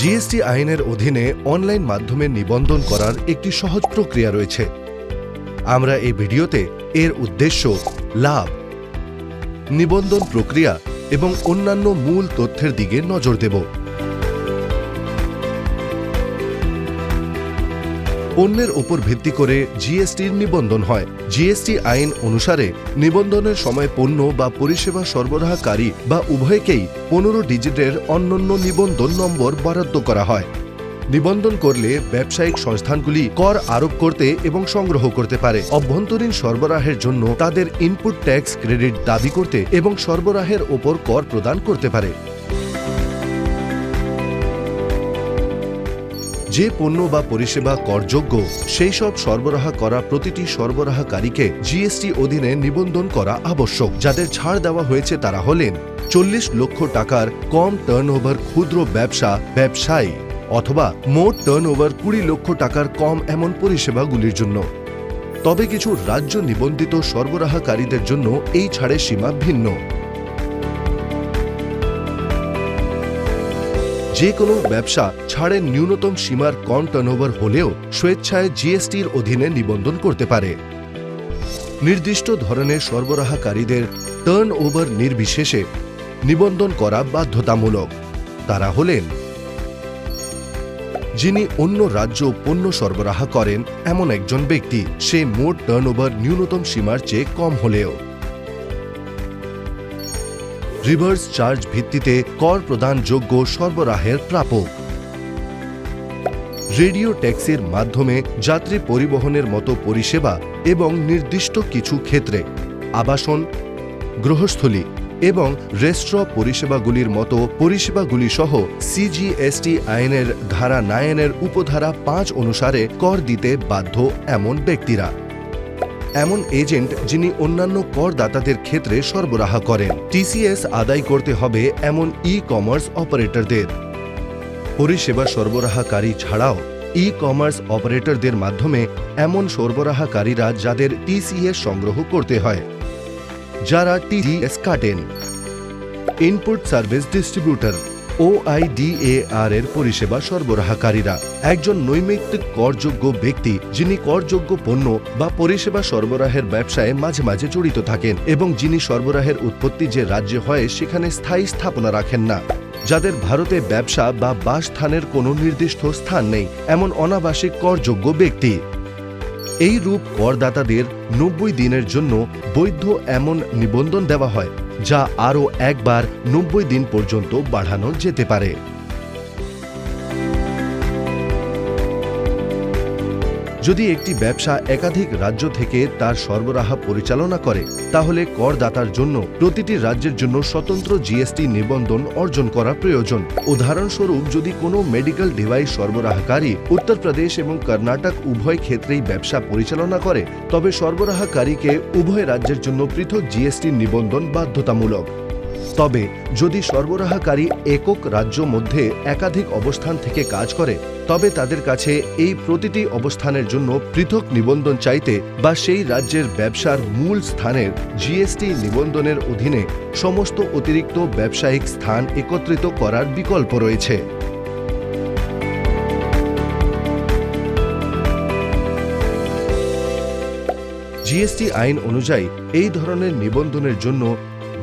GST আইনের অধীনে online মাধ্যমে নিবন্ধন করার একটি সহজ প্রক্রিয়া রয়েছে। আমরা এই ভিডিওতে এর উদ্দেশ্য, লাভ, নিবন্ধন প্রক্রিয়া এবং অন্যান্য মূল তথ্যের দিকে নজর দেব। পণ্যের উপর ভিত্তি করে জিএসটির নিবন্ধন হয়। জিএসটি আইন অনুসারে নিবন্ধনের সময় পণ্য বা পরিষেবা সরবরাহকারী বা উভয়কেই পনেরো ডিজিটের অন্যান্য নিবন্ধন নম্বর বরাদ্দ করা হয়। নিবন্ধন করলে ব্যবসায়িক সংস্থানগুলি কর আরোপ করতে এবং সংগ্রহ করতে পারে। অভ্যন্তরীণ সরবরাহের জন্য তাদের ইনপুট ট্যাক্স ক্রেডিট দাবি করতে এবং সরবরাহের ওপর কর প্রদান করতে পারে। যে পণ্য বা পরিষেবা করযোগ্য, সেই সব সরবরাহ করা প্রতিটি সরবরাহকারীকে জিএসটি অধীনে নিবন্ধন করা আবশ্যক। যাদের ছাড় দেওয়া হয়েছে তারা হলেন চল্লিশ লক্ষ টাকার কম টার্নওভার ক্ষুদ্র ব্যবসা, ব্যবসায়ী, অথবা মোট টার্নওভার কুড়ি লক্ষ টাকার কম এমন পরিষেবাগুলির জন্য। তবে কিছু রাজ্য নিবন্ধিত সরবরাহকারীদের জন্য এই ছাড়ের সীমা ভিন্ন। যে কোনো ব্যবসা ছাড়ের ন্যূনতম সীমার কম টার্নওভার হলেও স্বেচ্ছায় জিএসটির অধীনে নিবন্ধন করতে পারে। নির্দিষ্ট ধরনের সরবরাহকারীদের টার্ন ওভার নির্বিশেষে নিবন্ধন করা বাধ্যতামূলক। তারা হলেন যিনি অন্য রাজ্য পণ্য সরবরাহ করেন, এমন একজন ব্যক্তি। সে মোট টার্নওভার ন্যূনতম সীমার চেয়ে কম হলেও। রিভার্স চার্জ ভিত্তিতে কর প্রদানযোগ্য সরবরাহের প্রাপক। রেডিও ট্যাক্সির মাধ্যমে যাত্রী পরিবহনের মতো পরিষেবা এবং নির্দিষ্ট কিছু ক্ষেত্রে আবাসন, গৃহস্থলী এবং রেস্ট্র পরিষেবাগুলির মতো পরিষেবাগুলি সহ সিজিএসটি আইনের ধারা নায়নের উপধারা পাঁচ অনুসারে কর দিতে বাধ্য এমন ব্যক্তিরা। এমন এজেন্ট যিনি অন্যান্য করদাতাদের ক্ষেত্রে সরবরাহ করেন। টিসিএস আদায় করতে হবে এমন ই কমার্স অপারেটরদের। পরিষেবা সরবরাহকারী ছাড়াও ই কমার্স অপারেটরদের মাধ্যমে এমন সরবরাহকারীরা যাদের টিসিএস সংগ্রহ করতে হয়, যারা টিডিএস কাটেন। ইনপুট সার্ভিস ডিস্ট্রিবিউটর ওআইডিএআর এর পরিষেবা সরবরাহকারীরা একজন নৈমিত্তিক করযোগ্য ব্যক্তি যিনি করযোগ্য পণ্য বা পরিষেবা সরবরাহের ব্যবসায় মাঝে মাঝে জড়িত থাকেন এবং যিনি সরবরাহের উৎপত্তি যে রাজ্যে হয় সেখানে স্থায়ী স্থাপনা রাখেন না। যাদের ভারতে ব্যবসা বা বাসস্থানের কোনো নির্দিষ্ট স্থান নেই, এমন অনাবাসিক করযোগ্য ব্যক্তি। এই রূপ করদাতাদের নব্বই দিনের জন্য বৈধ এমন নিবন্ধন দেওয়া হয়। যা আরও একবার নব্বই দিন পর্যন্ত বাড়ানো যেতে পারে। যদি একটি ব্যবসা একাধিক রাজ্য থেকে তার সরবরাহ পরিচালনা করে, তাহলে করদাতার জন্য প্রতিটি রাজ্যের জন্য স্বতন্ত্র জিএসটি নিবন্ধন অর্জন করা প্রয়োজন। উদাহরণস্বরূপ, যদি কোনো মেডিকেল ডিভাইস সরবরাহকারী উত্তরপ্রদেশ এবং কর্ণাটক উভয় ক্ষেত্রেই ব্যবসা পরিচালনা করে, তবে সরবরাহকারীকে উভয় রাজ্যের জন্য পৃথক জিএসটি নিবন্ধন বাধ্যতামূলক। তবে যদি সরবরাহকারী একক রাজ্য মধ্যে একাধিক অবস্থান থেকে কাজ করে, তবে তাদের কাছে এই প্রতিটি অবস্থানের জন্য পৃথক নিবন্ধন চাইতে বা সেই রাজ্যের ব্যবসার মূল স্থানের জিএসটি নিবন্ধনের অধীনে সমস্ত অতিরিক্ত ব্যবসায়িক স্থান একত্রিত করার বিকল্প রয়েছে। জিএসটি আইন অনুযায়ী এই ধরনের নিবন্ধনের জন্য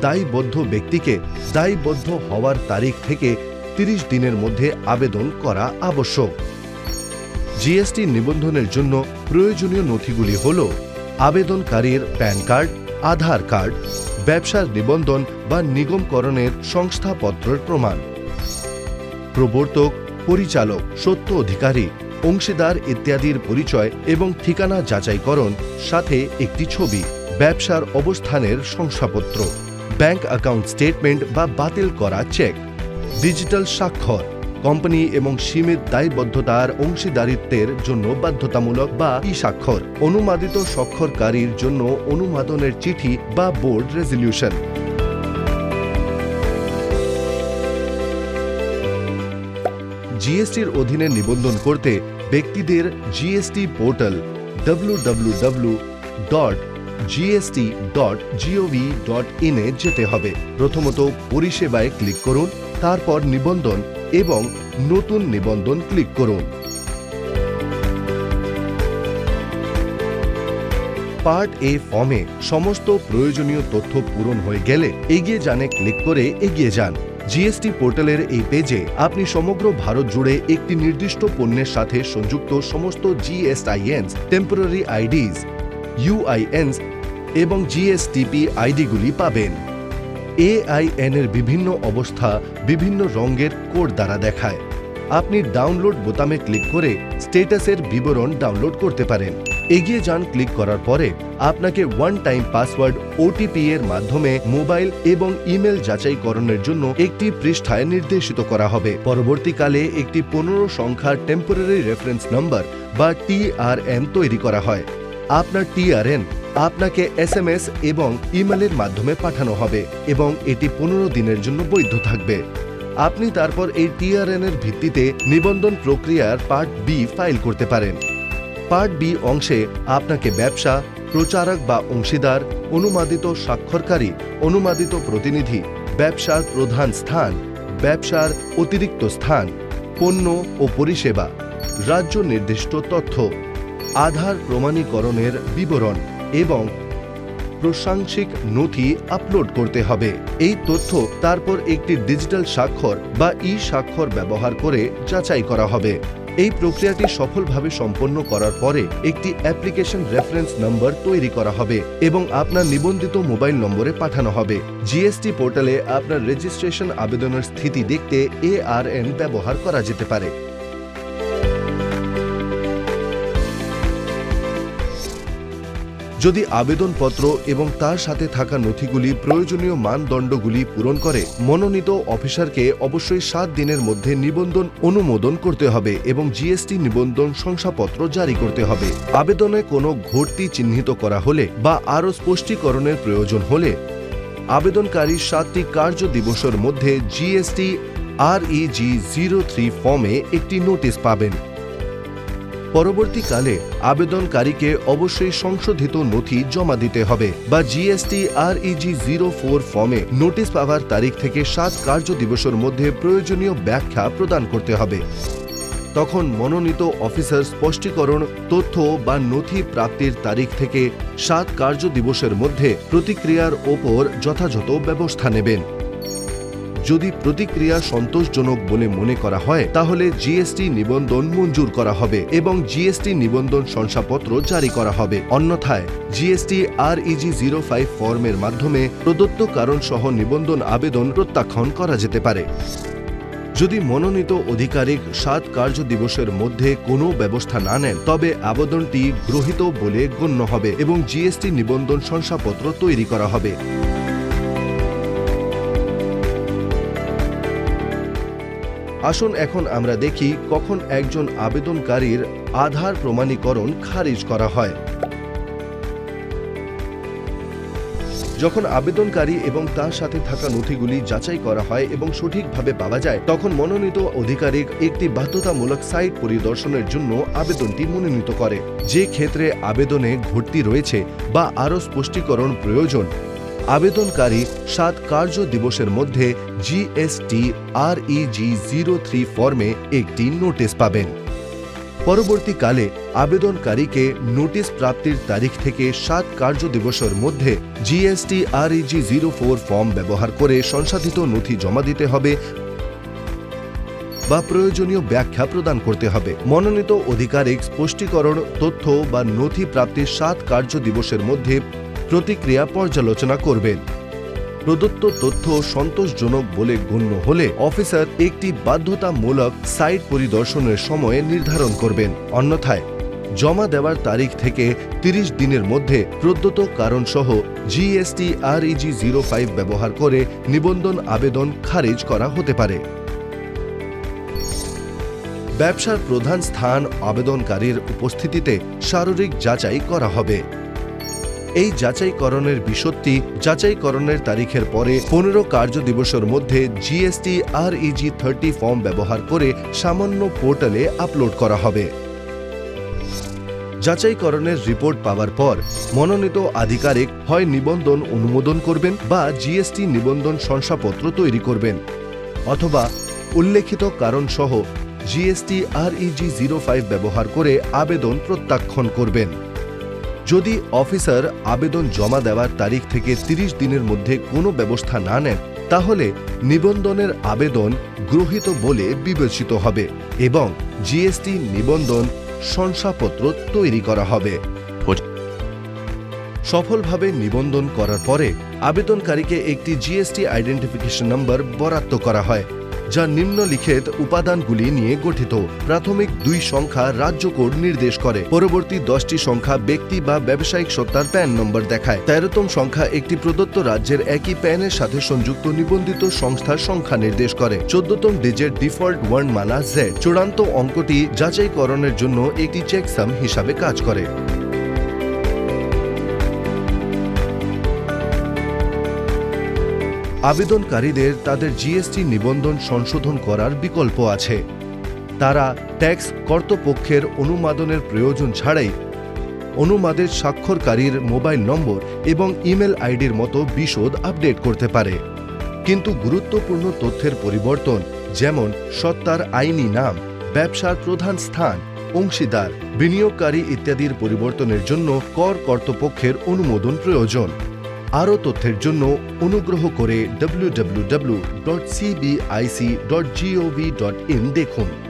দায়বদ্ধ ব্যক্তিকে দায়বদ্ধ হওয়ার তারিখ থেকে তিরিশ দিনের মধ্যে আবেদন করা আবশ্যক। জিএসটি নিবন্ধনের জন্য প্রয়োজনীয় নথিগুলি হল আবেদনকারীর প্যান কার্ড, আধার কার্ড, ব্যবসার নিবন্ধন বা নিগমকরণের সংস্থাপত্রের প্রমাণ। প্রবর্তক, পরিচালক, সত্য অধিকারী, অংশীদার ইত্যাদির পরিচয় এবং ঠিকানা যাচাইকরণ, সাথে একটি ছবি, ব্যবসার অবস্থানের শংসাপত্র। ব্যাংক অ্যাকাউন্ট স্টেটমেন্ট বা বাতিল করা চেক। ডিজিটাল স্বাক্ষর। কোম্পানি এবং সীমিত দায়বদ্ধতার অংশীদারিত্বের জন্য বাধ্যতামূলক বা ই স্বাক্ষর অনুমাদিত স্বাক্ষরকারীর জন্য অনুমোদনের চিঠি বা বোর্ড রেজলিউশন। জিএসটির অধীনে নিবন্ধন করতে ব্যক্তিদের GST portal www dot GST dot GOV dot যেতে হবে। প্রথমত পরিষেবায় ক্লিক করুন, তারপর নিবন্ধন এবং নতুন নিবন্ধন ক্লিক করুন। পার্ট এ ফর্মে সমস্ত প্রয়োজনীয় তথ্য পূরণ হয়ে গেলে এগিয়ে জানে ক্লিক করে এগিয়ে যান। জিএসটি পোর্টালের এই পেজে আপনি সমগ্র ভারত জুড়ে একটি নির্দিষ্ট পণ্যের সাথে সংযুক্ত সমস্ত জিএসআইএনস টেম্পোরারি আইডিজ ইউআইএনস এবং জিএসটিপি আইডিগুলি পাবেন। এআইএন এর বিভিন্ন অবস্থা বিভিন্ন রঙের কোড দ্বারা দেখায়। আপনি ডাউনলোড বোতামে ক্লিক করে স্টেটাসের বিবরণ ডাউনলোড করতে পারেন। এগিয়ে যান ক্লিক করার পরে আপনাকে ওয়ান টাইম পাসওয়ার্ড ওটিপি এর মাধ্যমে মোবাইল এবং ইমেল যাচাইকরণের জন্য একটি পৃষ্ঠায় নির্দেশিত করা হবে। পরবর্তীকালে একটি পনেরো সংখ্যার টেম্পোরারি রেফারেন্স নম্বর বা টিআরএন তৈরি করা হয়। আপনার টিআরএন আপনাকে এসএমএস এবং ইমেলের মাধ্যমে পাঠানো হবে এবং এটি পনেরো দিনের জন্য বৈধ থাকবে। আপনি তারপর এই টিআরএন এর ভিত্তিতে নিবন্ধন প্রক্রিয়ার পার্ট বি ফাইল করতে পারেন। পার্ট বি অংশে আপনাকে ব্যবসা, প্রচারক বা অংশীদার, অনুমাদিত স্বাক্ষরকারী, অনুমাদিত প্রতিনিধি, ব্যবসার প্রধান স্থান, ব্যবসার অতিরিক্ত স্থান, পণ্য ও পরিষেবা, রাজ্য নির্দিষ্ট তথ্য আধার প্রমাণীকরণের বিবরণ এবং প্রশাংসিক নথি আপলোড করতে হবে। এই তথ্য তারপর একটি ডিজিটাল স্বাক্ষর বা ই স্বাক্ষর ব্যবহার করে যাচাই করা হবে। এই প্রক্রিয়াটি সফলভাবে সম্পন্ন করার পরে একটি অ্যাপ্লিকেশন রেফারেন্স নম্বর তৈরি করা হবে এবং আপনার নিবন্ধিত মোবাইল নম্বরে পাঠানো হবে। জিএসটি পোর্টালে আপনার রেজিস্ট্রেশন আবেদনের স্থিতি দেখতে এআরএন ব্যবহার করা যেতে পারে। যদি আবেদনপত্র এবং তার সাথে থাকা নথিগুলি প্রয়োজনীয় মানদণ্ডগুলি পূরণ করে, মনোনীত অফিসারকে অবশ্যই সাত দিনের মধ্যে নিবন্ধন অনুমোদন করতে হবে এবং জিএসটি নিবন্ধন শংসাপত্র জারি করতে হবে। আবেদনে কোনো ঘটতি চিহ্নিত করা হলে বা আরও স্পষ্টীকরণের প্রয়োজন হলে, আবেদনকারী সাতটি কার্য দিবসের মধ্যে GST R REG zero three ফর্মে একটি নোটিশ পাবেন। পরবর্তীকালে আবেদনকারীকে অবশ্যই সংশোধিত নথি জমা দিতে হবে বা GST R E G zero four ফর্মে নোটিশ পাওয়ার তারিখ থেকে সাত কার্য দিবসের মধ্যে প্রয়োজনীয় ব্যাখ্যা প্রদান করতে হবে। তখন মনোনীত অফিসার স্পষ্টীকরণ, তথ্য বা নথি প্রাপ্তির তারিখ থেকে সাত কার্য দিবসের মধ্যে প্রতিক্রিয়ার ওপর যথাযথ ব্যবস্থা নেবেন। যদি প্রতিক্রিয়া সন্তোষজনক বলে মনে করা হয়, তাহলে জিএসটি নিবন্ধন মঞ্জুর করা হবে এবং জিএসটি নিবন্ধন শংসাপত্র জারি করা হবে। অন্যথায়, জিএসটি আর ইজি জিরো ফাইভ ফর্মের মাধ্যমে প্রদত্ত কারণ সহ নিবন্ধন আবেদন প্রত্যাখ্যান করা যেতে পারে। যদি মনোনীত আধিকারিক সাত কার্য দিবসের মধ্যে কোনো ব্যবস্থা না নেন, তবে আবেদনটি গ্রহীত বলে গণ্য হবে এবং জিএসটি নিবন্ধন শংসাপত্র তৈরি করা হবে। আসুন এখন আমরা দেখি কখন একজন আবেদনকারীর আধার প্রমাণীকরণ খারিজ করা হয়। যখন আবেদনকারী এবং তার সাথে থাকা নথিগুলি যাচাই করা হয় এবং সঠিকভাবে পাওয়া যায়, তখন মনোনীত আধিকারিক একটি বাধ্যতামূলক সাইট পরিদর্শনের জন্য আবেদনটি মনোনীত করে। যে ক্ষেত্রে আবেদনে ঘটতি রয়েছে বা আরও স্পষ্টীকরণ প্রয়োজন আবেদনকারী সাত কার্য দিবসের মধ্যে জিএসটি আর ইজি জিরো থ্রি ফর্মে একটি নোটিশ পাবেন। পরবর্তীকালে আবেদনকারীকে নোটিশ প্রাপ্তির তারিখ থেকে সাত কার্য দিবসের মধ্যে GST REG zero four form ব্যবহার করে সংশোধিত নথি জমা দিতে হবে বা প্রয়োজনীয় ব্যাখ্যা প্রদান করতে হবে। মনোনীত আধিকারিক স্পষ্টীকরণ, তথ্য বা নথি প্রাপ্তির সাত কার্য দিবসের মধ্যে প্রতিক্রিয়া পর্যালোচনা করবেন। প্রদত্ত তথ্য সন্তোষজনক বলে গণ্য হলে অফিসার একটি বাধ্যতামূলক সাইট পরিদর্শনের সময় নির্ধারণ করবেন। অন্যথায়, জমা দেওয়ার তারিখ থেকে ৩০ দিনের মধ্যে প্রদত্ত কারণসহ জিএসটি আর ইজি জিরো ফাইভ ব্যবহার করে নিবন্ধন আবেদন খারিজ করা হতে পারে। ব্যবসার প্রধান স্থান আবেদনকারীর উপস্থিতিতে শারীরিক যাচাই করা হবে। এই যাচাইকরণের বিশত্তি যাচাইকরণের তারিখের পরে পনেরো কার্য দিবসের মধ্যে GST R E G thirty form ব্যবহার করে সামান্য পোর্টালে আপলোড করা হবে। যাচাইকরণের রিপোর্ট পাওয়ার পর মনোনীত আধিকারিক হয় নিবন্ধন অনুমোদন করবেন বা জিএসটি নিবন্ধন শংসাপত্র তৈরি করবেন অথবা উল্লেখিত কারণসহ জিএসটি আরইজি জিরো ফাইভ ব্যবহার করে আবেদন প্রত্যাখ্যান করবেন। যদি অফিসার আবেদন জমা দেওয়ার তারিখ থেকে ৩০ দিনের মধ্যে কোনো ব্যবস্থা না নেন তাহলে নিবন্ধনের আবেদন গ্রহীত বলে বিবেচিত হবে এবং জিএসটি নিবন্ধন শংসাপত্র তৈরি করা হবে। সফলভাবে নিবন্ধন করার পরে আবেদনকারীকে একটি জিএসটি আইডেন্টিফিকেশন নম্বর বরাদ্দ করা হয়। যা নিম্নলিখিত উপাদানগুলি নিয়ে গঠিত। প্রাথমিক দুই সংখ্যা রাজ্য কোড নির্দেশ করে। পরবর্তী দশটি সংখ্যা ব্যক্তি বা ব্যবসায়িক সত্তার প্যান নম্বর দেখায়। তেরোতম সংখ্যা একটি প্রদত্ত রাজ্যের একই প্যানের সাথে সংযুক্ত নিবন্ধিত সংস্থার সংখ্যা নির্দেশ করে। চোদ্দতম ডিজিট ডিফল্ট ওয়ার্ডমালা জেড। চূড়ান্ত অঙ্কটি যাচাইকরণের জন্য একটি চেকসাম হিসাবে কাজ করে। আবেদনকারীদের তাদের জিএসটি নিবন্ধন সংশোধন করার বিকল্প আছে। তারা ট্যাক্স কর্তৃপক্ষের অনুমোদনের প্রয়োজন ছাড়াই অনুমাদের স্বাক্ষরকারীর মোবাইল নম্বর এবং ইমেল আইডির মতো বিশদ আপডেট করতে পারে। কিন্তু গুরুত্বপূর্ণ তথ্যের পরিবর্তন, যেমন সত্তার আইনি নাম, ব্যবসার প্রধান স্থান, অংশীদার, বিনিয়োগকারী ইত্যাদির পরিবর্তনের জন্য কর কর্তৃপক্ষের অনুমোদন প্রয়োজন। আরও তথ্যের জন্য অনুগ্রহ করে www.cbic.gov.in দেখুন।